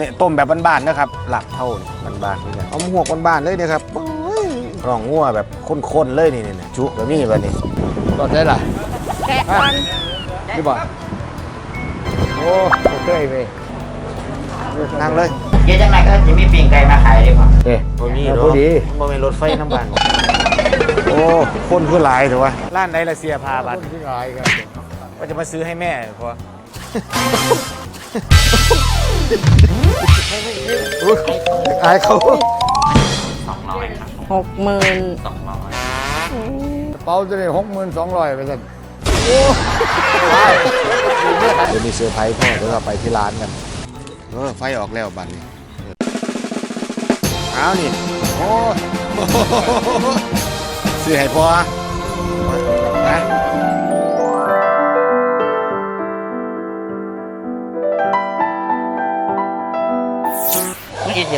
เนี่ยต้มแบบบ้านๆนะครับหลักเท่านี่บ้านๆนี่กันเอาหมวกบ้านๆเลยเนี่ยครับโอ้ยร่องงัวแบบข้นๆเลยนี่นี่จุแบบนี้แบบนี้ตอนได้ล่ะแกะก่อนที่บอกโอ้โอเคไปนั่งเลยเดี๋ยวจังไรก็จะมีปิ้งไก่มาขายดีกว่าเอ๊ะตัวนี้เอาเนาะพอดีมันเป็นรถไฟน้ำบ้านโอ้คนคือหลายถือว่าร้านใดละเสียพาบัตรที่ไรกันว่าจะมาซื้อให้แม่พอ อุ๊ยอายเขาสองร้อยครับหกหมื่นสองร้อยเป๋าจะได้หกหมื่นสองร้อยไปสั่นเดี๋ยวมีเซอร์ไพรส์พ่อเดี๋ยวเราไปที่ร้านกันเออไฟออกแล้วบัตรนี่เอานี่โอ้ซื้อให้พ่อนะ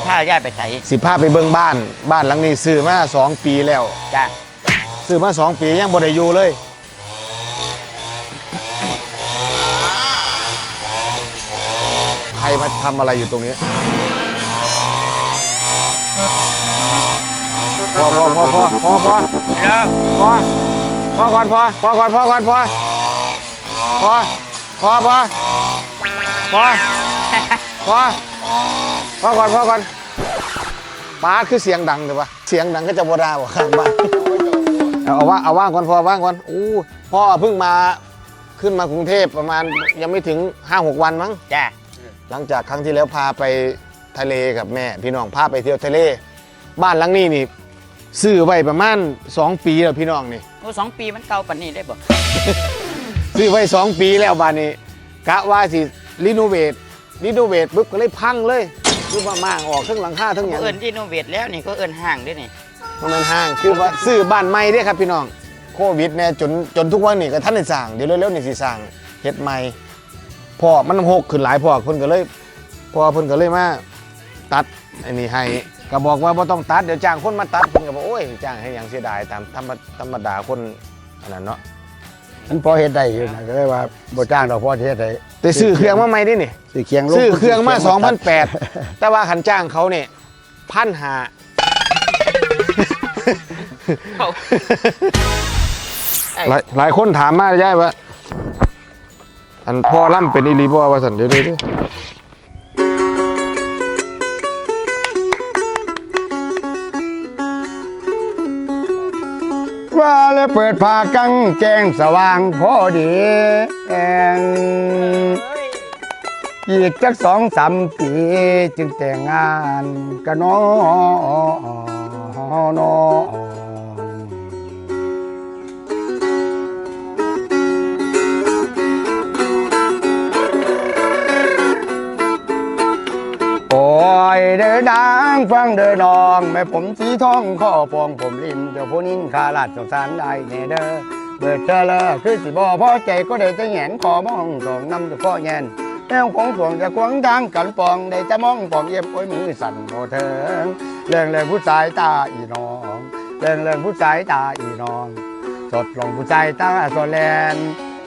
เมื่อกี้สิผ้าย่าไปใส่สิพาไปเบิ่งบ้าน บ้านหลังนี้ซื้อมาสองปีแล้ว จ้าซื้อมาสองปียังบ่ได้อยู่เลย ใครมาทำอะไรอยู่ตรงนี้พอพอพอพอพอพอเดี๋ยวพอพอก่อนพอพอก่อนพอก่อนพอพอพอพอพอพอ พอก่อนพอก่อนป้าดคือเสียงดังเลยวะเสียงดังก็จะบ่ได้บ่ข้างบ้านเอาเอาว่าเอาว่างก่อนพอว่างก่อนอู้พ่อเพิ่งมาขึ้นมากรุงเทพประมาณยังไม่ถึง 5-6 วันมั้ง จ้าหลังจากครั้งที่แล้วพาไปทะเลกับแม่ พี่น้องพาไปเที่ยวทะเล บ้านหลังนี้นี่ซื้อไว้ประมาณ 2 ปีแล้วพี่น้องนี่ โอ้สองปีมันเก่าปันนี้ได้บ่ซื้อไว้ 2 ปีแล้วบ้านนี้กะว่าสิรีโนเวทรีโนเวทปุ๊บก็เลยพังเลย คือว่ามางออกทั้งหลังคาทั้งอย่างเอิญที่โนเวทแล้วนี่ก็เอิญห่างด้วยนี่เพราะมันห้างคือว่าซื้อบ้านใหม่เด้ครับพี่น้องโควิดเนี่ยจนจนทุกวันนี้ก็ท่านได้สร้างเดี๋ยวเร็วๆนี่สิสร้างเฮ็ดใหม่พ่อมันหกขึ้นหลายพ่อเพิ่นก็เลยพ่อเพิ่นก็เลยมาตัดอันนี้ให้ก็บอกว่าบ่ต้องตัดเดี๋ยวจ้างคนมาตัดเพิ่นก็บอกโอ้ยจ้างให้หยังเสียดายตามธรรมธรรมดาคนอันนั้นเนาะ มันพอเฮ็ดได้อยู่นะก็เลยว่าบ่จ้างดอกพอเฮ็ดได้แต่ซื้อเครื่องมาใหม่ดินี่ซื้อเคียงลงซื้อเครื่องมา2,800แต่ว่าคันจ้างเขาเนี่ยพันหาหลายหลายคนถามมาได้ว่า อันพ่อล่ำเป็นอีหลีบ่ว่าสันเดี๋ยวเดี๋ยว ว่าแล้วเปิดผ้ากังแจ้งสว่างพอดีแองอีกจักสองสามปีจึงแต่งงานกันนอน องโอ้ยเด้อดังฟังเด้อน้อง แม่ผมสีทองข้อปองผมลินเจ้าผู้นินคาลาดสงสารได้แน่เด้อเบิดเธอเลอคือสิบ่พอใจก็ได้จะแหงนขอมองสองน้ำจะพ่อแงนแนวของสวงจะควงทางกันปองได้จะมองปองเย็บโอ้ยมือสั่นโอเถิงเรื่องเรื่องผู้ชายตาอีน้องเรื่องเรื่องผู้ชายตาอีน้อง สดลงผู้ชายตาสดแลน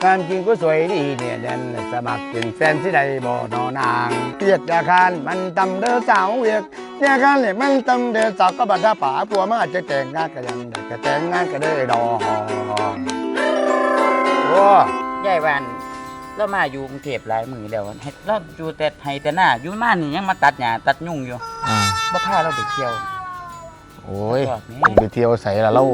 ความจริงก็สวยดีเนี่ยเด่นสมัครเป็นแฟนที่ใดบ่นอนางเปียกอาคารมันตำเด้อสาวเวียกเนี่ยอาคารเนี่ยมันตำเด้อสาวก็บัดาป่าปัวมาอาจจะแต่งงานกันยังได้ก็แต่งงานกันเด้อดอกโอ้ยายวันเรามาอยู่กรุงเทพหลายมือแล้วให้เราอยู่แต่ไห้แต่หน้าอยู่มานี่ยังมาตัดหญ้าตัดยุ่งอยู่อ่าบ่พาเราไปเที่ยว โอ้ยบอกนี่ผมไปเที่ยวใส่ละเล่า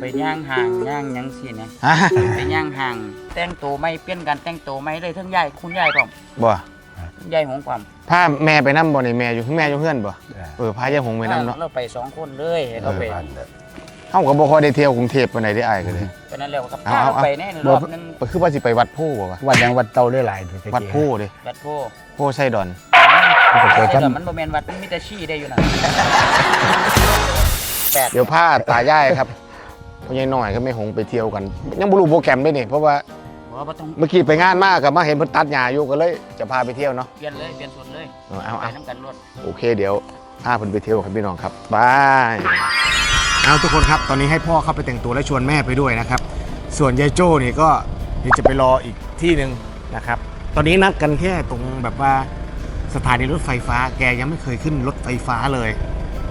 ไปย่างห่างย่างหยังสิเนี่ยฮะไปย่างห่าง แต่งตัวไม่เปลี่ยนกันแต่งตัวไม่เลยทั้งยายคุณยายพร้อมบ่คุณยายหงความพาแม่ไปนํบ่นี่แม่อยู่แม่อยู่เฮือนบ่เออพายายหงไปนํเนาะเราไปสองคนเลยให้เราไปเฮาก็บ่ค่อยได้เที่ยวกรุงเทพปานใดได้อายก็เลยไปนั่นแล้วครับเอาพาเอาเราเอาไปแน่รอบนึงไปคือว่าสิไปวัดโพบ่วะวัดยังวัดเตาได้หลายทีวัดโพเด้วัดโพโพไซดอนไอ้เดี๋ยวมันบ่แม่นวัดมันมีแต่ชี้ได้อยู่น่ะแปดเดี๋ยวพาตายายครับ พ่อใหญ่น้อยก็ไม่หงไปเที่ยวกัน ยังบ่รู้โปรแกรมด้วยนี่เพราะว่าบ่บ่ต้องเมื่อกี้ไปงานมากกับมาเห็นเพิ่นตัดหญ้าอยู่ก็เลยจะพาไปเที่ยวเนาะเปลี่ยนเลยเปลี่ยนสุดเลยเอาเอาไปเอาน้ำกันรถโอเคเดี๋ยวพาเพิ่นไปเที่ยวครับพี่น้องครับบายเอาทุกคนครับตอนนี้ให้พ่อเข้าไปแต่งตัวและชวนแม่ไปด้วยนะครับ ส่วนยายโจ้นี่ก็เดี๋ยวจะไปรออีกที่หนึ่งนะครับ ตอนนี้นัดกันแค่ตรงแบบว่าสถานีรถไฟฟ้าแกยังไม่เคยขึ้นรถไฟฟ้าเลย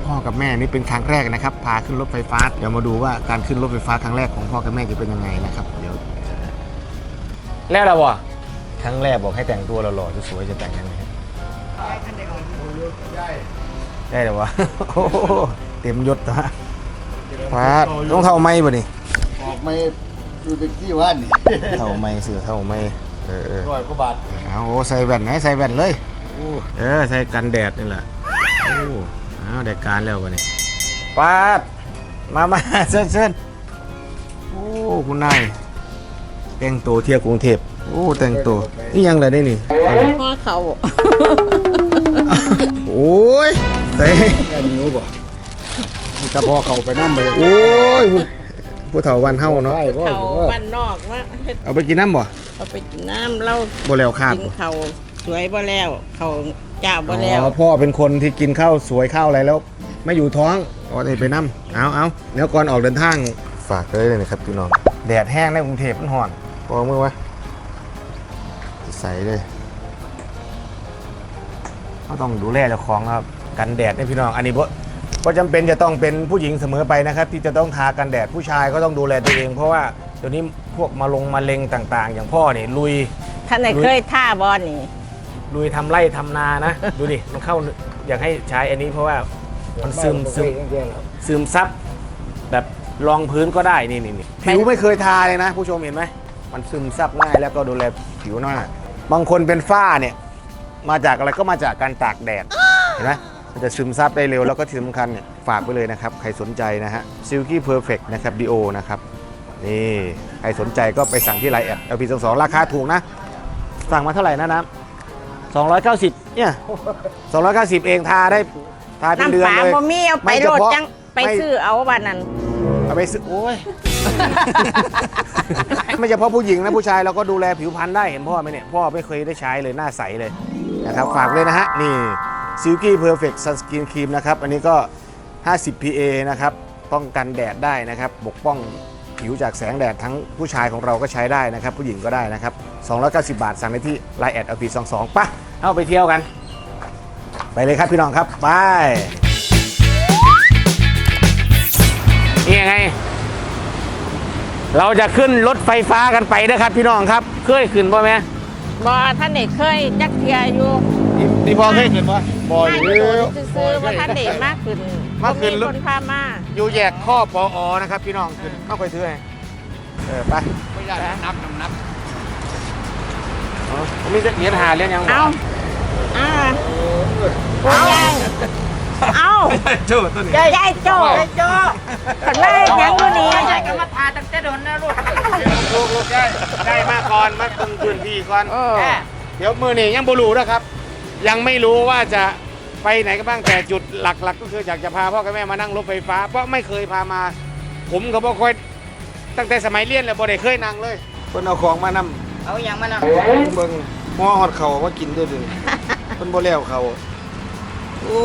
พ่อกับแม่นี่เป็นครั้งแรกนะครับ พาขึ้นรถไฟฟ้า เดี๋ยวมาดูว่าการขึ้นรถไฟฟ้าครั้งแรกของพ่อกับแม่จะเป็นยังไงนะครับ เดี๋ยวแล้วเราบ่ครั้งแรกบอกให้แต่งตัวหล่อๆสวยๆจะแต่งยังไงได้เดี๋ยววะโอ้โหเต็มยศนะฟ้าต้องเท่าไม่บ่นี่ออกไม่ดูเด็กที่ว่านนี่เท่าไม่เสือเท่าไม่เออเออร้อยกว่าบาทเอาโอ้ใส่แว่นไหนใส่แว่นเลยเออใส่กันแดดนี่แหละโอ้เอาแดดการแล้ววะนี่ปาด มามาเชิญเชิญโอ้คุณนายแต่งตัวเที่ยวกรุงเทพโอ้แต่งตัวนี่ยังไรได้นี่พ่อเขาโอ้ยเต้แค่นิ้วบ่มีกระเพาะเขาไปนั่งไปโอ้ยผู้เฒ่าวันเฮาเนาะ ใช่บ่เขาบ้านนอกว่าเฮ็ดเอาไปกินน้ำบ่เอาไปกินน้ำเหล้าบ่แล้วคาบกินบ่เขาสวยบ่แล้ว เขาเจ้าบ่แล้วอ๋อพ่อเป็นคนที่กินข้าวสวยข้าวอะไรแล้ว ไม่อยู่ท้องอ๋อได้ไปน้ำเอาเอาเดี๋ยวก่อนออกเดินทางฝากเลยนะครับพี่น้องแดดแห้งในกรุงเทพมันห่อนพอมือไว้ใส่เลยเขาต้องดูแลเจ้าของนะครับกันแดดเนี่ยพี่น้องอันนี้เพราะก็จำเป็นจะต้องเป็นผู้หญิงเสมอไปนะครับ ที่จะต้องทากันแดดผู้ชายก็ต้องดูแลตัวเอง เพราะว่าเดี๋ยวนี้พวกมาลงมาเร็งต่าง ๆ อย่างพ่อนี่ลุยท่านไหนเคยท่าบอลนี่ ลุยทำไร่ทำนานะ ดูดิ มันเข้าอยากให้ใช้อันนี้เพราะว่ามันซึมซึมซึมซับแบบรองพื้นก็ได้นี่นี่นี่ผิวไม่เคยทาเลยนะ ผู้ชมเห็นไหม มันซึมซับง่ายแล้วก็ดูแลผิวหน้า บางคนเป็นฝ้าเนี่ย มาจากอะไรก็มาจากการตากแดด เห็นไหมมันจะซึมซับได้เร็วแล้วก็ที่สำคัญเนี่ยฝากไปเลยนะครับ ใครสนใจนะฮะ Silky Perfect นะครับ DO นะครับ นี่ ใครสนใจก็ไปสั่งที่ไลน์แอด LP 2 2 ราคาถูกนะ สั่งมาเท่าไหร่นะน้ำ 290 เนี่ย 290 เองทาได้ทาเป็นเดืน้ำอนปลาเลยบ่มีเอาไปไม่โหลดเฉพาะจังไปไม่ซื้อเอาบ้านนั้น เอาไปซื้อโอ้ย ไม่เฉพาะผู้หญิงนะผู้ชายเราก็ดูแลผิวพรรณได้เห็นพ่อไหมเนี่ย พ่อไม่เคยได้ใช้เลยหน้าใสเลยนะครับฝากเลยนะฮะ นี่ Silky Perfect Sunscreen Cream นะครับ อันนี้ก็ 50 PA นะครับ ป้องกันแดดได้นะครับปกป้อง ผิวจากแสงแดดทั้งผู้ชายของเราก็ใช้ได้นะครับ ผู้หญิงก็ได้นะครับ 290 บาท สั่งได้ที่ Line แอด LP 22ปะเอาไปเที่ยวกัน ไปเลยครับพี่น้องครับไปนี่ยังไง เราจะขึ้นรถไฟฟ้ากันไปนะครับ พี่น้องครับ เคยขึ้นป่ะแม่บ่ท่านไหนเคยจักเทียอยู่พี่พอเคยขึ้นป่ะบ่อมายู่อยู่ซื้อๆว่าท่านไหนมากขึ้น มากขึ้นบ่คนพามาอยู่แยกข้อปออนะครับพี่น้องขึ้นไม่ค่อยซื้อไงเออไปไม่ได้นับนับนับอ๋อผมมีจะเหรียญหาเหรียญยังบ่เอาอ่าเอาเอาเจ้าตัวนี้ยายโจ้ยายโจ้ขันแม่ยังอยู่นี่ลูกลูกได้ได้มาก่อนมาตรงพื้นที่ก่อนเออเดี๋ยวมือนี่ยังบรูนะครับ ยังไม่รู้ว่าจะ ไปไหนกันบ้างแต่จุดหลักๆ ก็คืออยากจะพาพ่อกับแม่มานั่งรถไฟฟ้า เพราะไม่เคยพามา ผมกับพ่อคอยตั้งแต่สมัยเรียนเลยบ่ได้เคยนั่งเลยเพิ่นเอาของมานำเอาอย่างมันอะเบิ่งหม้อฮอดเขาว่ากินด้วยดิเพิ่นบ่แล้วเขาโอ้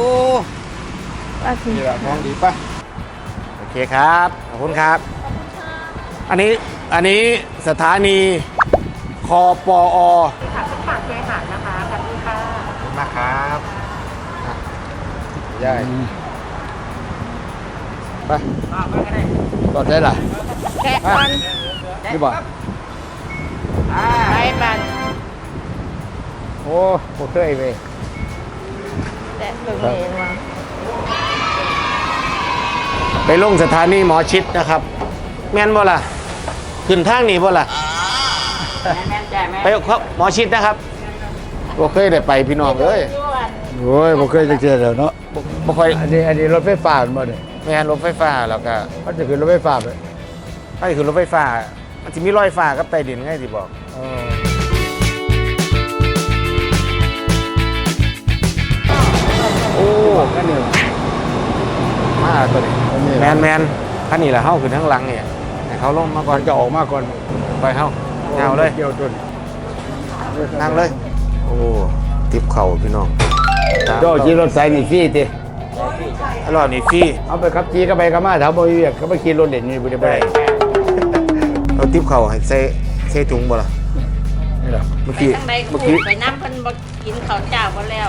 ว่าสินี่ละของดีป่ะโอเคครับขอบคุณครับ อันนี้อันนี้สถานีคอปอค่ะเป็นปากเคหะนะคะขอบคุณค่ะขอบคุณมากครับอะ ยายไปก่อนได้ล่ะแกะก่อนนี่บ่ไปบ้านโอ้โหเคยไปแตะตรงนี้มาไปลงสถานีหมอชิดนะครับ แม่นบ่ล่ะ ขึ้นทางนี้บ่ล่ะแม่นจ้ะแม่ไปครับหมอชิดนะครับบ่เคยได้ไปพี่น้องเอ้ยโอ้ยบ่เคยจะเจอแล้วเนาะ บ่บ่ค่อยอันนี้อันนี้รถไฟฟ้าบ่เนี่ยแม่นรถไฟฟ้าแล้วก็มันจะขึ้นรถไฟฟ้าไปถ้าคือรถไฟฟ้า มันจะมีรอยฟ้ากับใต้ดินไงที่บอกเออโอ้อันนี้มาตัวนี้อันนี้แมนแมนคันนี้แหละเฮาขึ้นข้างหลังเนี่ยให้เขาลงมาก่อนจะออกมาก่อนไปเฮาเงาเลยเกี่ยวต้นนั่งเลย โอ้ ติบเข่าพี่น้องโจ้ขี่รถไซนี่ฟรีติ อร่อยนี่ฟรีเอาไปขับขี่ก็ไปก็มาถ้าบ่มีเวียกก็ไปขี่รถเล่นนี่บ่ได้ไปได้เราติบเข่าให้ใส่ใส่ถุงบ่ล่ะนี่ล่ะเมื่อกี้ทางใดเมื่อคู่กี้ไปน้ำเพิ่นบ่กินข้าวเจ้าก็แล้ว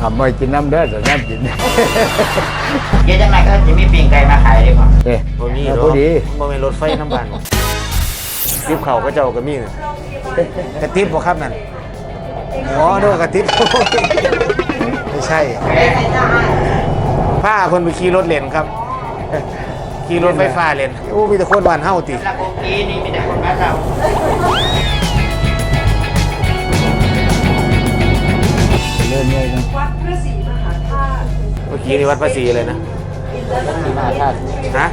ทำไว้กินน้ำเด้อแต่น้ำกินเดี๋ยวจังไรก็จะมีปิ่งไก่มาขายดีกว่าเอ๊ะบ่มีเออหรพออกดีบ่มีรถไฟน้ำบันทิปเขาก็เจ้าก็มีน่ะกระติบบ่ครับนั่นอ๋อนึกว่ากระติบไม่ ใช่ผ้าคนไปขี่รถเล่นครับ ขี่รถไฟฟ้าเล่นโอ้มีแต่คนบ้านเฮาติแล้วกุ๊กกี้นี่มีแต่คนบ้านเราเล่นเลยนะเมื่อกี้นี่วัดภาษีเลยนะมหาธาตุฮะ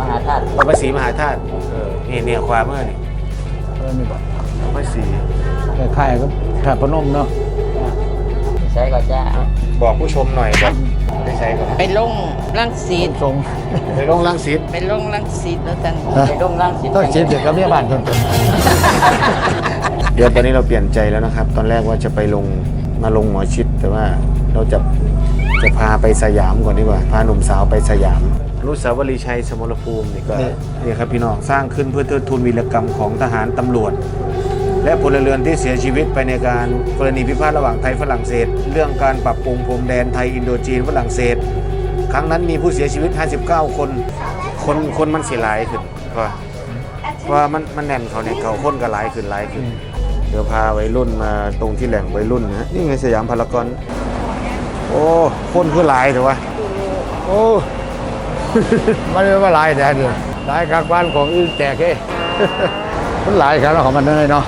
มหาธาตุวัดภาษีมหาธาตุเออนี่เนี่ยขวามือนี่เออนี่บอกวัดภาษีคล้ายๆก็ถาดพนมเนาะใช้ก็จ้า บอกผู้ชมหน่อยบอกได้ใช้ก่อนไปลงรังสีทรงไปลงลังสิตไปลงรังสีแล้วจันไปร่มร่างสิต้องชิดเด็กกับเมียบ้านคนเดี๋ยวตอนนี้เราเปลี่ยนใจแล้วนะครับ ตอนแรกว่าจะไปลงมาลงหมอชิดแต่ว่าเราจะจะพาไปสยามก่อนดีกว่า พาหนุ่มสาวไปสยามอนุสาวรีย์ชัยสมรภูมินี่ก็นี่ครับพี่น้องสร้างขึ้นเพื่อเทิดทูนวีรกรรมของทหารตำรวจ และพลเรือนที่เสียชีวิตไปในการกรณีพิพาทระหว่างไทยฝรั่งเศส เรื่องการปรับปรุงพรมแดนไทยอินโดจีนฝรั่งเศส ครั้งนั้นมีผู้เสียชีวิต 59 คน คนคนมันเสียหลายขึ้นเพราะว่ามันมันแน่นเขาเนี่ยเขาคนก็หลายขึ้นหลายขึ้น เดี๋ยวพาวัยรุ่นมาตรงที่แหล่งวัยรุ่นนะนี่ไงสยามพารากอนโอ้คนคือหลายเถอะวะโอ้มันไม่ว่าหลายแต่เดียวหลายกากบ้านของอื่นแจกเอ้มันหลายครับแล้วของมันเลยเนาะ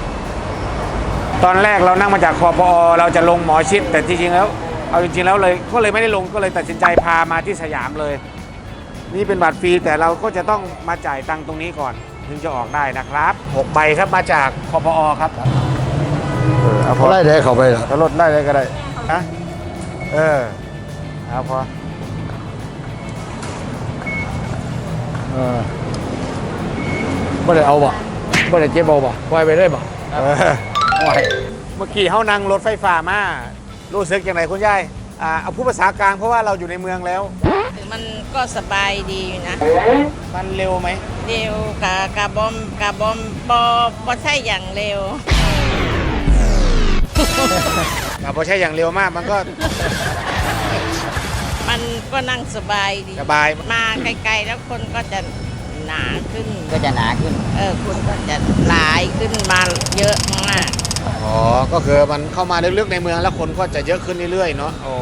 ตอนแรกเรานั่งมาจากคอปอเราจะลงหมอชิดแต่จริงๆแล้ว เอาจริงๆแล้วเลยก็เลยไม่ได้ลงก็เลยตัดสินใจพามาที่สยามเลย นี่เป็นบัตรฟรีแต่เราก็จะต้องมาจ่ายตังค์ตรงนี้ก่อน ถึงจะออกได้นะครับ6ใบครับมาจากคอปอครับเออเอาพอไล่ได้เข้าไปเหรอถ้ารถได้เลยก็ได้ฮะเออเอาพอเออไม่ได้เอาบ่ไม่ได้เจ็บเอาบ่ปล่อยไปได้บ่ เออเมื่อกี้เขานั่งรถไฟฟ้ามา รู้สึกอย่างไรคุณยายอ่าเอาพูดภาษากลางเพราะว่าเราอยู่ในเมืองแล้ว มันก็สบายดีอยู่นะ มันเร็วไหม เร็วกะกะบอมกะบอมบอบอใช่อย่างเร็ว อ่าพอใช้อย่างเร็วมากมันก็มันก็นั่งสบายดี สบาย มาไกลๆแล้วคนก็จะ หนาขึ้น ก็จะหนาขึ้น เออคนก็จะหลายขึ้นมาเยอะมาก อ๋อ ก็คือมันเข้ามาลึกๆในเมืองแล้วคนก็จะเยอะขึ้นเรื่อยๆเนาะโอ้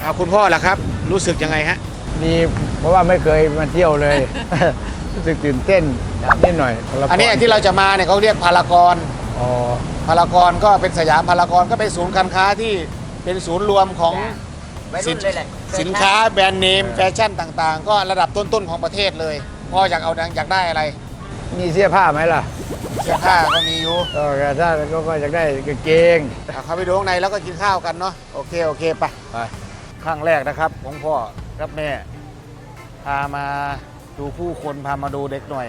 เอาคุณพ่อล่ะครับ รู้สึกยังไงฮะ นี่เพราะว่าไม่เคยมาเที่ยวเลย รู้สึกตื่นเต้นนิดหน่อยอันนี้ที่เราจะมาเนี่ยเขาเรียกพารากอนอ๋อพารากอนก็เป็นสยามพารากอนก็เป็นศูนย์การค้าที่เป็นศูนย์รวมของ วัยรุ่นเลยแหละ สินค้าแบรนด์เนมแฟชั่นต่างๆ ก็ระดับต้นๆของประเทศเลยพ่ออยากเอาอยากได้อะไรมีเสื้อผ้าไหมล่ะเสื้อผ้าก็มีอยู่เออถ้าก็ก็อยากได้กางเกงเอาเข้าไปดูข้างในแล้วก็กินข้าวกันเนาะโอเคโอเคไปไปครั้งแรกนะครับของพ่อกับแม่ พามาดูผู้คนพามาดูเด็กหน่อย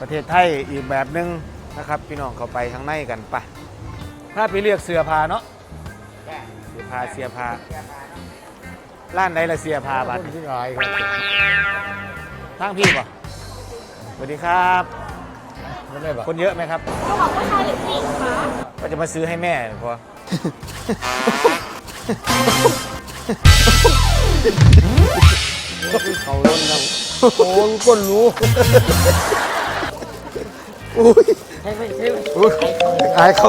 ประเทศไทยอีกแบบหนึงนะครับ พี่น้องเข้าไปข้างในกันไปถ้าไปเลือกเสื้อผ้าเนาะเสื้อผ้าเสื้อผ้า ร้านไหนละเสื้อผ้าบัดคนที่หลายครับทางพี่ป่ะสวัสดีครับ ไม่ได้บ่คนเยอะไหมครับก็จะมาซื้อให้แม่พอเขาล้นครับโอ้ยก้นรู้ให้ไปซื้ออุ๊ยอายเขา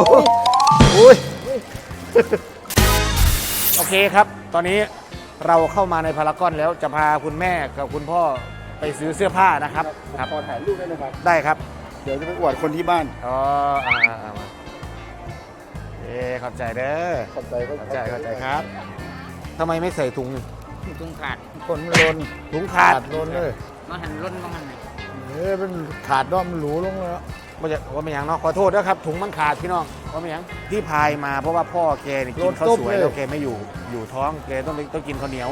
อุ้ยโอเคครับ ตอนนี้ เราเข้ามาในพารากอนแล้วจะพาคุณแม่กับคุณพ่อไปซื้อเสื้อผ้านะครับครับ ขอถ่ายรูปได้ไหมครับ ได้ครับ เดี๋ยวจะไปอวดคนที่บ้าน อ๋ออ่าอ่ามาเอ๊ขอบใจเด้อ ขอบใจขอบใจขอบใจครับ ทำไมไม่ใส่ถุงตุงขาดคนมันล้นถุงขาดล้นเลยมาหันล้นมาหันไหนเอ้ยมันขาดเนาะมันหรูลงแล้ว ว่าจะว่าไม่หยังเนาะขอโทษด้วยครับถุงมันขาดพี่น้องว่าไม่หยังที่พายมาเพราะว่าพ่อแกนี่กินข้าวสวยแล้วแกไม่อยู่อยู่ท้องแกต้องต้องกินข้าวเหนียว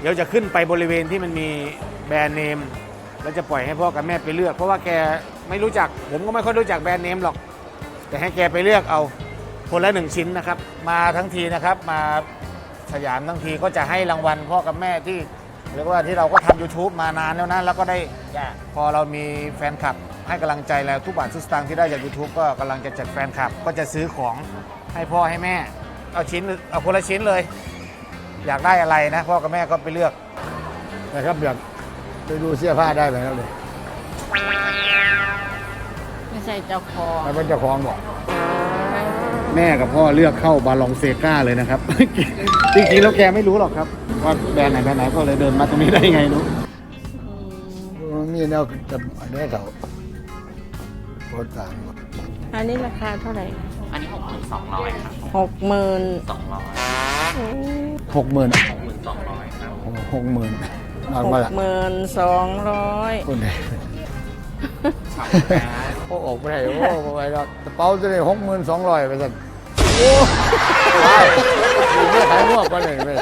เดี๋ยวจะขึ้นไปบริเวณที่มันมีแบรนด์เนมแล้วจะปล่อยให้พ่อกับแม่ไปเลือก เพราะว่าแกไม่รู้จัก ผมก็ไม่ค่อยรู้จักแบรนด์เนมหรอก แต่ให้แกไปเลือกเอาคนละหนึ่งชิ้นนะครับ มาทั้งทีนะครับมาสยามทั้งทีก็จะให้รางวัลพ่อกับแม่ที่ เรียกว่าที่เราก็ทำ YouTube มานานแล้วนะแล้วก็ได้จ้าพอเรามีแฟนคลับ ให้กำลังใจแล้วทุกบาททุกสตางค์ที่ได้จาก YouTube ก็กำลังจะจัดแฟนคลับ ก็จะซื้อของให้พ่อให้แม่ เอาชิ้นเอาคนละชิ้นเลย อยากได้อะไรนะ พ่อกับแม่ก็ไปเลือก นะครับอยากไปดูเสื้อผ้าได้ไหมครับเลยไม่ใช่เจ้าของแล้วเป็นเจ้าของบอก แม่กับพ่อเลือกเข้าบาลองเซกาเลยนะครับ จริงๆแล้วแกไม่รู้หรอกครับ ว่าแบรนด์ไหนแบรนด์ไหนก็เลยเดินมาตรงนี้ได้ยังไงรู้มันมีแนวจะได้เขาโคตรต่างหมดอันนี้ราคาเท่าไหร่ อันนี้หกหมื่นสองร้อยครับหกหมื่นสองร้อยหกหมื่นหกหมื่นสองร้อยครับหกหมื่นนอนหมากละหมื่นสองร้อยคนไหนโอ้ออกไปได้โอ้ไปไปแล้วกระเป๋าจะได้หกหมื่นสองร้อยไปสั่นโอ้ไม่ขายงวกไปเลยไปนั่น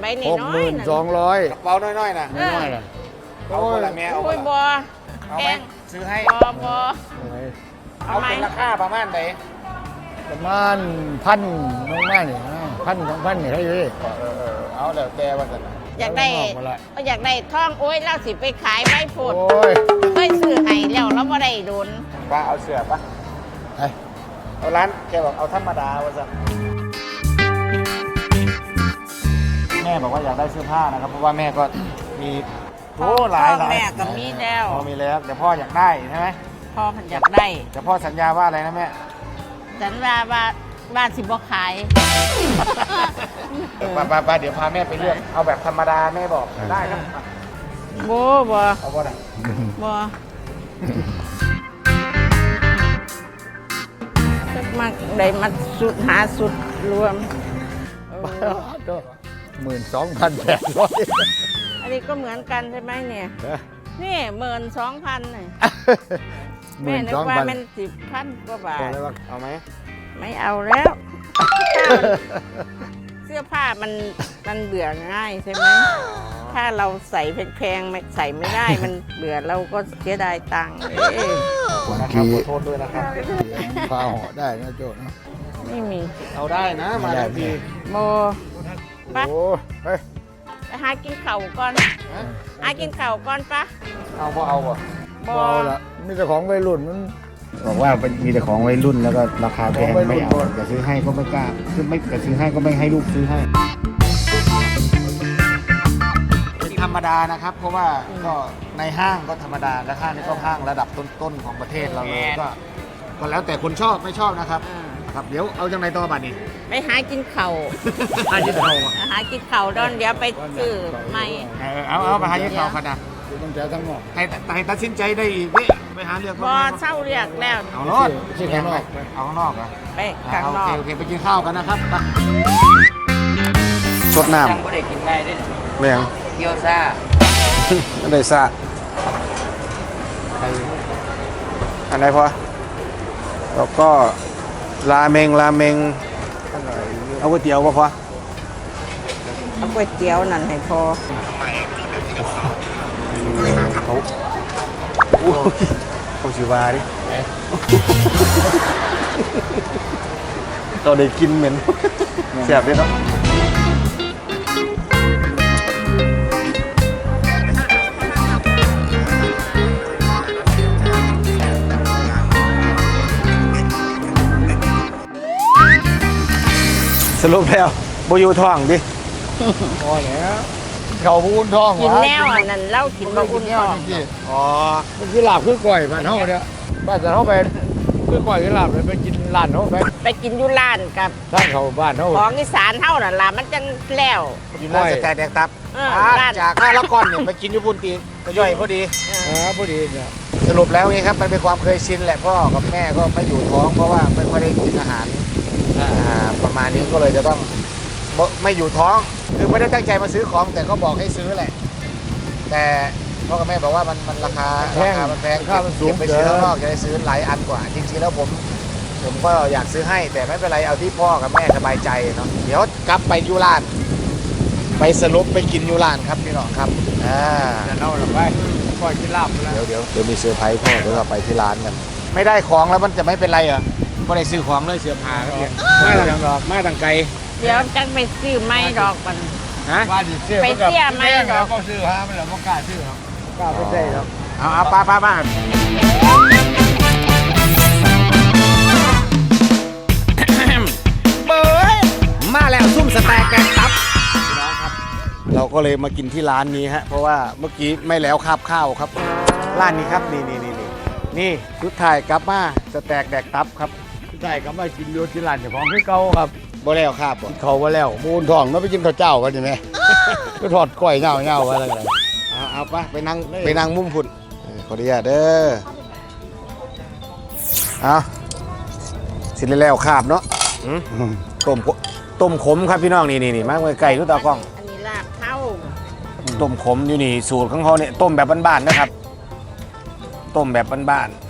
ใบนี่หกน้อหยมื่นนั่นสองร้อยเบาน้อยๆนะไม่น้อยละเอาคนละแม่เอาคโอ้นยละบอเอาแพไหมงซื้อให้บอบอเอาเอาไหมเป็นราคาประมาณไหนประมาณพันน้องแม่นี่พันสองพันนี่ให้เลยเออเออเอาแล้วแต่ว่าจะอยากได้เมาละอยากได้ทองโอ้ยเราสิไปขายใบโพดโอ้ยเคยซื้อให้แล้วเราบ่ได้โดนป้าเอาเสือปะไอ้เอาร้านแกบอกเอาธรรมดาว่าจะ แม่บอกว่าอยากได้เสื้อผ้านะครับ เพราะว่าแม่ก็มีโอ้หลายหลายพ่อแม่ก็มีแล้ว พอมีแล้วแต่พ่ออยากได้ใช่ไหมพ่อมันอยากได้เดี๋ยวพ่อสัญญาว่าอะไรนะแม่สัญญาว่าว่านสิบ่ขายป้าป้ปเดี๋ยวพาแม่ไปเลือกเอาแบบธรรมดาแม่บอกได้ครับโบบ่เอาบ่ได้บ่มาได้มาสุดหาสุดรวม Oh, ห62,800องพันนนี้ก็เหมือนกันใช่ไหมเนี่ย นี่หมื่นสองพันเลยแม่นึกว่ามันสิบพันกว่าบาท เอาไหมไม่เอาแล้ว เสื้อผ้ามันมันเบื่อง่ายใช่ไหม ถ้าเราใส่แพงๆไม่ใส่ไม่ได้มันเบื่อเราก็เสียดายตังค์ขอขอโทษด้วยนะครับ พาห่อได้นะโจ้นะไม่มี เอาได้นะ มาได้ที โม ปะโอ้เฮ้ยไปหากินเข่าวก่อนหากินเข่าวก่อนปะเอาพอเอาบ่บบออละมีแต่ของวัยรุ่นมัน บอกว่ามีแต่ของวัยรุ่นแล้วก็ราคาแพงของวัยรุ่ไม่นเอาจะซื้อให้ก็ไม่กล้าคือไม่จะซื้อให้ก็ไม่ให้ลูกซื้อให้เป็นธรรมดานะครับ เพราะว่าก็ในห้างก็ธรรมดาและห้างนี้ก็ห้างระดับต้นๆของประเทศเราเลยก็ก็แล้วแต่คนชอบไม่ชอบนะครับ อ่า ครับเดี๋ยวเอาจังไรต่อบัดนี้ไปหากินเข่าวให้ยึดเขาอะหากินเข่าวดอนเดี๋ยวไปซื้อไม่เออเอาเอาไปหายึดเขากันนะคือต้องใช้ทั้งหมดให้ให้ตัดสินใจได้อีกเว้ยไปหาเลือกบอเศร้าเรียกแล้วเอารอดที่ข้างนอกเอาข้างนอกเหรอไปข้างโอนอเคกโอเคไปกินข้าวกันนะครับไปสดน้ยังไม่ได้กินง่ายด้วยำเรียงเกี๊ยวซ่าอันใดซะอันไหนพอแล้วก็ ราเมงราเมงเอาก๋วยเตี๋ยวก็พอเอาก๋วยเตี๋ยวนั่นให้พอเขาโอ้ยเขาสิวาดิเราได้กินเหม็นแซ่บเลยเนาะ สรุปแล้วโบอยูท้องดิพอแล้วเขาพูนท้องกินวะแนวอันนั้นเหล่ากินบะอุ่นแนทวองนี่สิอ๋อมันคือลาบคือก่อยบ้านเฮาเนี่ยบ้านแต่เฮาไปคือก่อยคือลาบเลยไปกินร้านเฮาไปไปกินอยุร้านกับร้านเขาบ้านเฮาของอีสานเท่านั่นล่ะมันจังแล้วกินร้านสแตกแดกตับเอออ่าร้านจากข้าวละก้อนเนี่ยไปกินญี่ปุ่นตีก็ย่อยพอดีอ่าพอดีเนี่ยสรุปแล้วนี่ครับมันเป็นความเคยชินแหละพ่อกับแม่ก็ไม่อยู่ท้องเพราะว่าไม่ค่อยได้กินอาหาร อ่าประมาณนี้ก็เลยจะต้องไม่ไม่อยู่ท้องคือไม่ได้ตั้งใจมาซื้อของแต่ก็บอกให้ซื้อแหละ แต่พ่อกับแม่บอกว่ามันมันราคาแพงราคามันแพงราคามันสูงเก็บไปซื้อข้างนอกจะได้ซื้อหลายอันกว่า จริงๆแล้วผมผมก็อยากซื้อให้ แต่ไม่เป็นไรเอาที่พ่อกับแม่สบายใจเนาะเดี๋ยวกลับไปยูราน ไปสรุปไปกินยูรานครับพี่น้องครับอ่าจะเน่าหรือไปก่อยกินลาบแล้วเดี๋ยวเดี๋ยวเดี๋ยวมีเซอร์ไพรส์พ่อเดี๋ยวเราไปที่ร้านกันไม่ได้ของแล้วมันจะไม่เป็นไรเหรอ ก็ได้ซื้อของเลยเสื้อผ้าครับเนี่ยมาต่างดอกมาต่างไกลเดี๋ยวจังไปซื้อไม้ดอกมัน ฮะว่าดิเสียไปเสียไหมก็ซื้อฮะมันแล้วบ่กล้าซื้อหรอกกล้าไปใส่หรอกอเอาเอาไปไปไปเบยมาแล้วซุ่มสแต็กแกงตับพี่น้องครับ เราก็เลยมากินที่ร้านนี้ฮะ เพราะว่าเมื่อกี้ไม่แล้วคาบข้าวครับ ร้านนี้ครับ นี่นี่นี่นี่นี่ชุดถ่ายกลับมาสแต็กแดกตับครับ ใช่ก็มากินโยที่ร้านเจ้าของคือเก่าครับบ่แล้วคาบบ่เขาว่าแล้วมูนทองเนาะไปกินข้าวเจ้ากันใช่ไหมก็ทอดกล้วยเน่าเน่าอะไรกันเอาเอาไปไปนั่งไปนั่งมุมพุ่นเออขออนุญาตเด้อเอาสิได้แล้วคาบเนาะอืมต้มขต้มขมครับพี่น้องนี่นี่นี่มาไก่ดูตากล้อง อันนี้ลาบเท่าต้มขมอยู่นี่สูตรของเขาเนี่ยต้มแบบบ้านๆนะครับ ต้มแบบบ้านๆ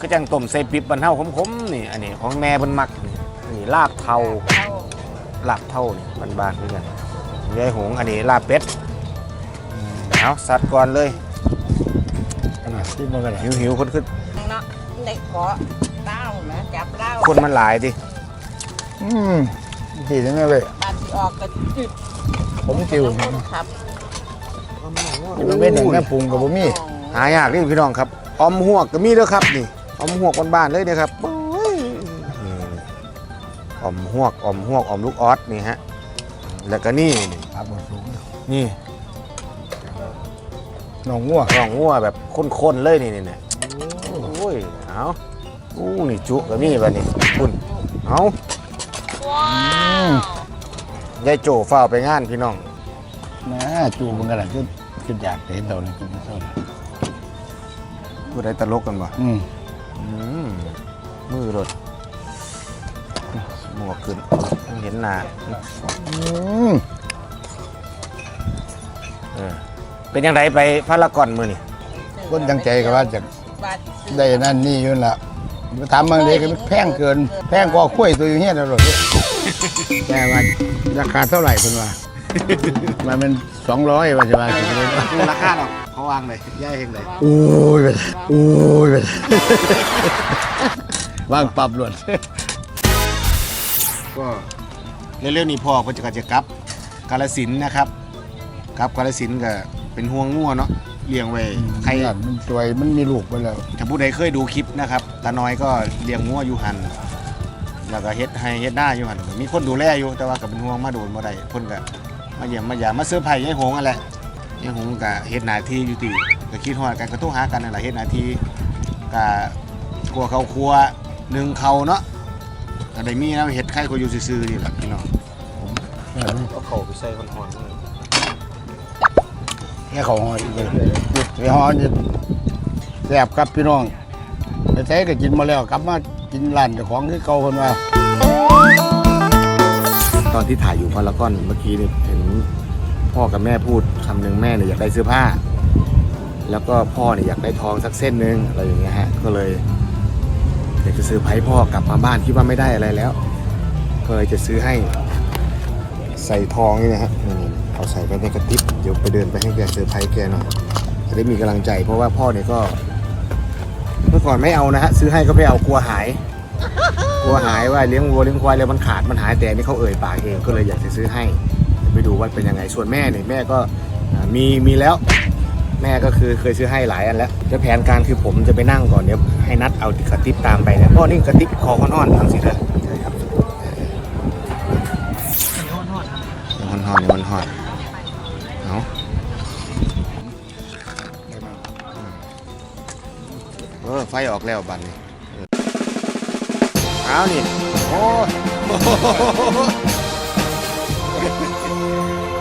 ก็จังต้มใส่ปิบบรรเทาขมๆนี่อันนี้ของแม่เพิ่นมักนี่นี่ลาบเทาเท่าลาบเทานี่บ้านๆด้วยกันยายหงอันนี้ลาบเป็ดเอาสัตว์ก่อนเลยที่มันก็ได้หิวหิวๆคนขึ้นเนาะได้เกาะเต้านะจับเต้าคนมันหลายดิอืมดีจังเลยเว้ยบานที่ออกก็จุดผมจิวแล้วคนขับมันเป็นอย่างแม่ปรุงกับบ่มี หายากนี่พี่น้องครับออมหวกก็มีเด้อครับนี่ ออมหวกบ้านๆเลยเด้อครับโอ้ยนี่ออมหวกออมหวกออมลูกออสนี่ฮะแล้วก็นี่นี่ครับบ่สูงนี่น้องงัวร่องงัวแบบข้นๆเลยนี่นี่เนี่ยโอ้ยเอาอู้นี่จุก็มีแบบนี้คุณเอาอืมยายโจเฝ้าวไปงานพี่น้องแม่จูมันก็ได้คือคืออยากเห็นเรานี่กินเท่านั้นผู้ใดตลกกันบ่อืมอื มมือรถหมวกขึ้นเห็นหน้าอืมเออเป็นยังไงไปพารากอนมือนี่คนจังใจก็ว่าจะบาทได้นั่นนี่อยู่นั่นล่ะถามบางเด็กก็แพงเกิน แพงกว่าข้วยตัวอยู่เฮียแล้วหรอกแต่ว่าราคาเท่าไหร่เพิ่นว่ามันเป็นสองร้อยว่าจะว่าสิเลยดูราคาหรอกเขา วางเลยย่ายเองเลยโอ้ยไปโอ้ยไปวางปรับหลวดก็เร็วๆนี้พ่อเพิ่นจะกจะกลับกาลสินธุ์นะครับกลับกาลสินธุ์ก็เป็นห่วงงัวเนาะเลี้ยงไว้ใครมันสวยมันมีลูกไปแล้วถ้าผู้ใดเคยดูคลิปนะครับตาน้อยก็เลี้ยงงัวอยู่หันแล้วก็เฮ็ดให้เฮ็ดหน้าอยู่หันมีคนดูแลอยู่แต่ว่าก็เป็นห่วงมาโดนบ่ได้เพิ่นก็มาเยี่ยมมาหยามมาเสื้อร์ไผ่ยายหงนั่นแหละ ยายหงก็เฮ็ดหน้าที่อยู่ที่ก็คิดฮอดกันก็โทรหากันนั่นแหละเฮ็ดหน้าที่ก็กลัวเขาครัวหนึ่งเขาเนาะก็ได้มีแล้วเฮ็ดไข่ก็อยู่ซื่อๆนี่แหละพี่น้องเอาเข้าไปใส่คนหอนแค่เขาหอยเลยไปหอยนี่แซ่บครับพี่น้องไปใช้ก็กินมาแล้วกลับมากินร้านเจ้าของคือเก่าคนว่าตอนที่ถ่ายอยู่พารากอนเมื่อกี้นี่เห็น พ่อกับแม่พูดคำหนึ่งแม่เนี่ยอยากได้เสื้อผ้า แล้วก็พ่อเนี่ยอยากได้ทองสักเส้นหนึ่งอะไรอย่างเงี้ยฮะก็เลยอยากจะซื้อไพ่พ่อกลับมาบ้านคิดว่าไม่ได้อะไรแล้ว ก็เลยจะซื้อให้ใส่ทองนี่นะฮะนี่เอาใส่ไปในกระติบเดี๋ยวไปเดินไปให้แกซื้อร์ไพ่แกหน่อยจะได้มีกำลังใจ เพราะว่าพ่อเนี่ยก็ เมื่อก่อนไม่เอานะฮะซื้อให้ก็ไม่เอากลัวหาย กลัวหายว่าเลี้ยงวัวเลี้ยงควายแล้วมันขาดมันหายแต่นี่เขาเอ่ยปากเองก็เลยอยากจะซื้อให้ ไปดูว่าเป็นยังไงส่วนแม่เนี่ยแม่ก็อ่ามีมีแล้ว แม่ก็คือเคยซื้อให้หลายอันแล้วแล้วแผนการคือผมจะไปนั่งก่อนเดี๋ยวให้นัดเอากระติบตามไปเนี่ยพ่อนี่กระติบคออ่อนๆทำสิเลยใช่ครับมันหอนมันหอนเอาเออไฟออกแล้วบันนี้เอานี่โอ้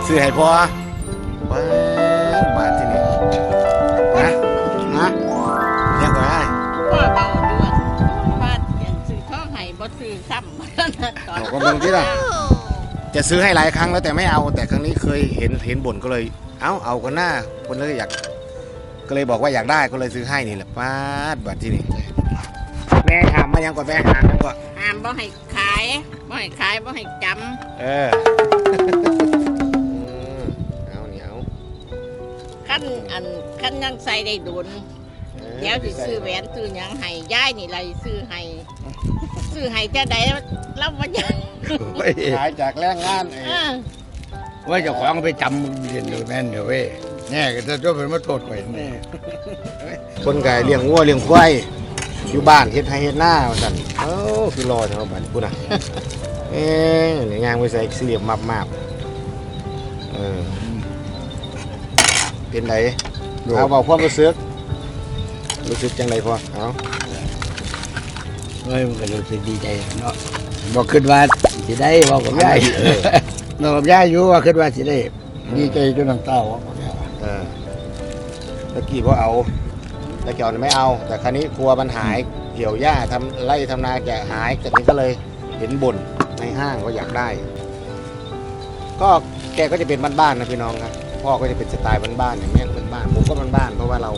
ซื้อให้พ่อว้าวมาที่นี่นะนะยังไงพ่อเบาด้วยบ้านเขียนซื้อท่องไห้บ่ซื้อซ้ำตอนเอาก็เบิ่งที่ละจะซื้อให้หลายครั้งแล้วแต่ไม่เอา แต่ครั้งนี้เคยเห็นเห็นบ่นก็เลย เอาเอากันหน้าคนเลยอยาก ก็เลยบอกว่าอยากได้ก็เลยซื้อให้นี่แหละป้าดบัตรที่นี่แม่ถามมายังก่อนแม่ถามยังก่อนห้ามบ่ให้ขายบ่ให้ขายบ่ให้จเอออื ขั้นอันขั้นยังใส่ได้ดุนเดี๋ยวสิซื้อแหวนซื้อหยังให้ยายนี่ไรซื้อให้ซื้อให้จะได้แล้วมันยังเฮ้ยขายจากแรงงานไอ้เออว่าเจ้าของไปจำเรียนดูแม่นเดี๋ยวเว้ยแน่ก็จะตัวเป็นมาโทษข่อยแน่คนก็เลี้ยงงัวเลี้ยงควายอยู่บ้านเฮ็ดให้เฮ็ดหน้าว่าซั่นเอ้าคือรอจังว่าบัดนี้พุ่นน่ะเอ๊ะนี่ย่างไปใส่สี่เหลี่ยมมับๆเออ เป็นไดเอาเว้าความรู้สึกรู้สึกจังไดพอเอาเฮ้ยมันก็รู้สึกดีใจเนาะบอกขึ้นว่าสิได้บอกกับยายบอกกับยายอยู่ว่าขึ้นว่าสิได้ดีใจจนน้ำตาออกเออตะกี้พอเอาตะเกียวไม่เอา แต่ครั้นี้กลัวมันหายเกี่ยวหญ้าทำไร่ทำนาแกะหายจากนี้ก็เลยเห็นบ่นในห้างว่าอยากได้ ก็แกก็จะเป็นบ้านๆนะพี่น้องครับ พ่อก็จะเป็นสไตล์บ้านๆอย่างแม่ก็เป็นบ้านผมก็บ้านๆเพราะว่าเรา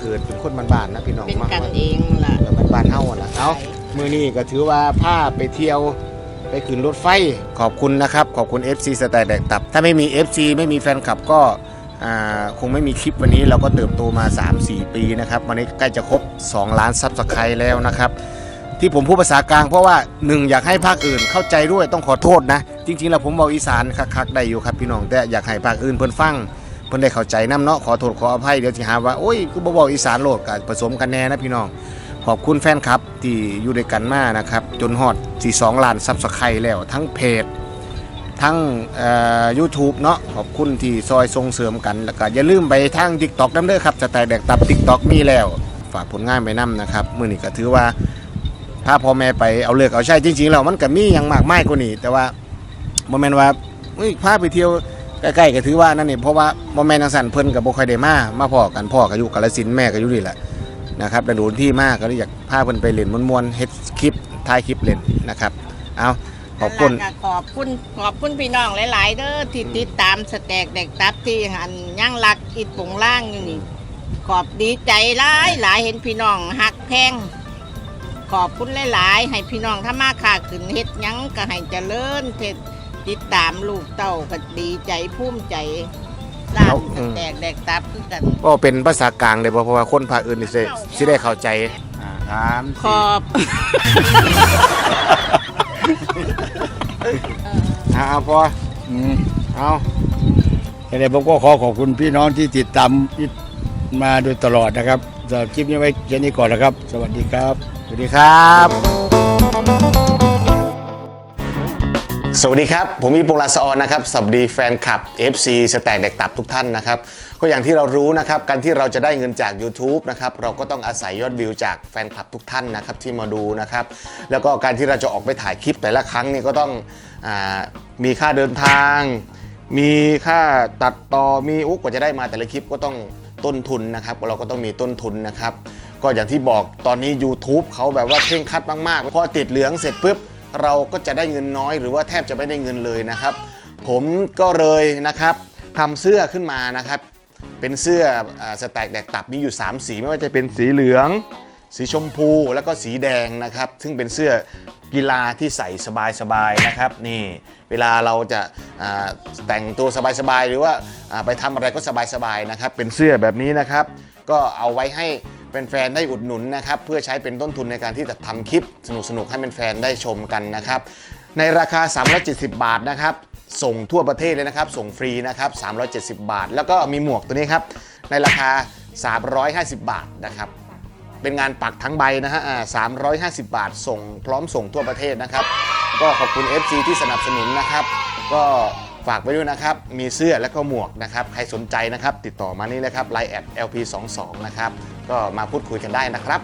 เกิดเป็นคนบ้านๆนะพี่น้องเป็นมากกันว่าเองล่ะเออบ้านๆเฮาอะนะเอามือนี้ก็ถือว่าผ้าไปเที่ยวไปขึ้นรถไฟขอบคุณนะครับ ขอบคุณ FC สไตล์แดกตับ ถ้าไม่มี FC ไม่มีแฟนคลับก็อ่าคงไม่มีคลิปวันนี้เราก็เติบโตมา 3-4 ปีนะครับ วันนี้ใกล้จะครบ 2 ล้านซับสไครต์แล้วนะครับ ที่ผมพูดภาษากลางเพราะว่าหนึ่งอยากให้ภาคอื่นเข้าใจด้วยต้องขอโทษนะ จริงๆแล้วผมบอกอีสานคักๆได้อยู่ครับพี่น้องแต่อยากให้ภาคอื่นเพิ่นฟังเพิ่นได้เข้าใจนํเนาะขอโทษขออภัยเดี๋ยวสิหาว่าโอ้ยคือบ่บอกอีสานโลดก็ผสมกันแน่นะพี่น้อง ขอบคุณแฟนคลับที่อยู่ด้วยกันมานะครับจนฮอดสี่สองล้านซับสไครต์แล้วทั้งเพจทั้งยูทูบเนาะขอบคุณที่ซอยส่งเสริมกันแล้วก็อย่าลืมไปทาง t ิ k t o k น้ำเด้อครับสไตล์แดกตับ t ิ k t o k มีแล้ว ฝากผลงานไปนํนะครับมื้อนี้ก็ถือว่า ถ้าพ่อแม่ไปเอาเลือกเอาใช้จริงๆแล้วมันก็มีอย่างมากมายกว่านี้แต่ว่าโมเมนต์ว่าเฮ้ยพาไปเที่ยวใกล้ๆก็ถือว่านั่นนี่เพราะว่าโมเมนต์ทางสันเพิ่นกับบ่ค่อยได้มามาพ่อกันพ่อก็อยู่กาฬสินธุ์แม่ก็อยู่นี่แหละนะครับแต่ดูที่มากก็เลยอยากพาเพิ่นไปเล่นมวนๆเฮ็ดคลิปถ่ายคลิปเล่นนะครับเอาขอบคุณแล้วก็ขอบคุณขอบคุณพี่น้องหลาย ๆ เด้อที่ติดตามสแต็กเด็กตับที่หันย่างรักอิดปงล่างอยู่นี่ขอบดีใจหลายหลายเห็นพี่น้องหักแพง ขอบคุณหลายๆ ให้พี่น้องถ้ามาค่าขึ้นเฮ็ดหยังก็ให้เจริญเทศติดตามลูกเต้าก็ดีใจภูมิใจร้านเอาสแต็กเด็กตับคือกัน ก็เป็นภาษากลางเลยบ่เพราะว่าคนภาคอื่นนี่สิสิได้เข้าใจอ่าสามขอบเอาเอาพออืมเอายังไงผมก็ขอขอบคุณพี่น้องที่ติดตามมาโดยตลอดนะครับสำหรับคลิปนี้ไว้แค่นี้ก่อนนะครับ สวัสดีครับส วัสดีครับ สวัสดีครับ ผมอีปงลาสออนนะครับสวัสดีแฟนคลับ FC สแต็กเด็กตับทุกท่านนะครับ ก็อย่างที่เรารู้นะครับ การที่เราจะได้เงินจาก YouTube นะครับ เราก็ต้องอาศัยยอดวิวจากแฟนคลับทุกท่านนะครับที่มาดูนะครับ แล้วก็การที่เราจะออกไปถ่ายคลิปแต่ละครั้งนี่ก็ต้องอามีค่าเดินทาง มีค่าตัดต่อ มีอุ๊กกว่าจะได้มาแต่ละคลิปก็ต้องต้นทุนนะครับ เราก็ต้องมีต้นทุนนะครับ ก็อย่างที่บอกตอนนี้ YouTube เขาแบบว่าเคร่งคัดมากๆพอติดเหลืองเสร็จปุ๊บเราก็จะได้เงินน้อย หรือว่าแทบจะไม่ได้เงินเลยนะครับ ผมก็เลยนะครับทำเสื้อขึ้นมานะครับ เป็นเสื้อสแต็กแดกตับมีอยู่ 3 สีไม่ว่าจะเป็นสีเหลือง สีชมพูแล้วก็สีแดงนะครับ ซึ่งเป็นเสื้อกีฬาที่ใส่สบายๆนะครับ นี่เวลาเราจะแต่งตัวสบายๆหรือว่าไปทำอะไรก็สบายๆนะครับ เป็นเสื้อแบบนี้นะครับ ก็เอาไว้ให้ แฟนๆได้อุดหนุนนะครับเพื่อใช้เป็นต้นทุนในการที่จะทำคลิปสนุกๆให้แฟนๆได้ชมกันนะครับในราคา 370 บาทนะครับส่งทั่วประเทศเลยนะครับ ส่งฟรีนะครับ 370 บาท แล้วก็มีหมวกตัวนี้ครับ ในราคา 350 บาทนะครับ เป็นงานปักทั้งใบนะฮะอ่า350 บาท ส่งพร้อมส่งทั่วประเทศนะครับ ก็ขอบคุณ FC ที่สนับสนุนนะครับ ก็ฝากไว้ด้วยนะครับ มีเสื้อและก็หมวกนะครับ ใครสนใจนะครับ ติดต่อมานี่เลยครับ Line แอด LP22 นะครับ ก็มาพูดคุยกันได้นะครับ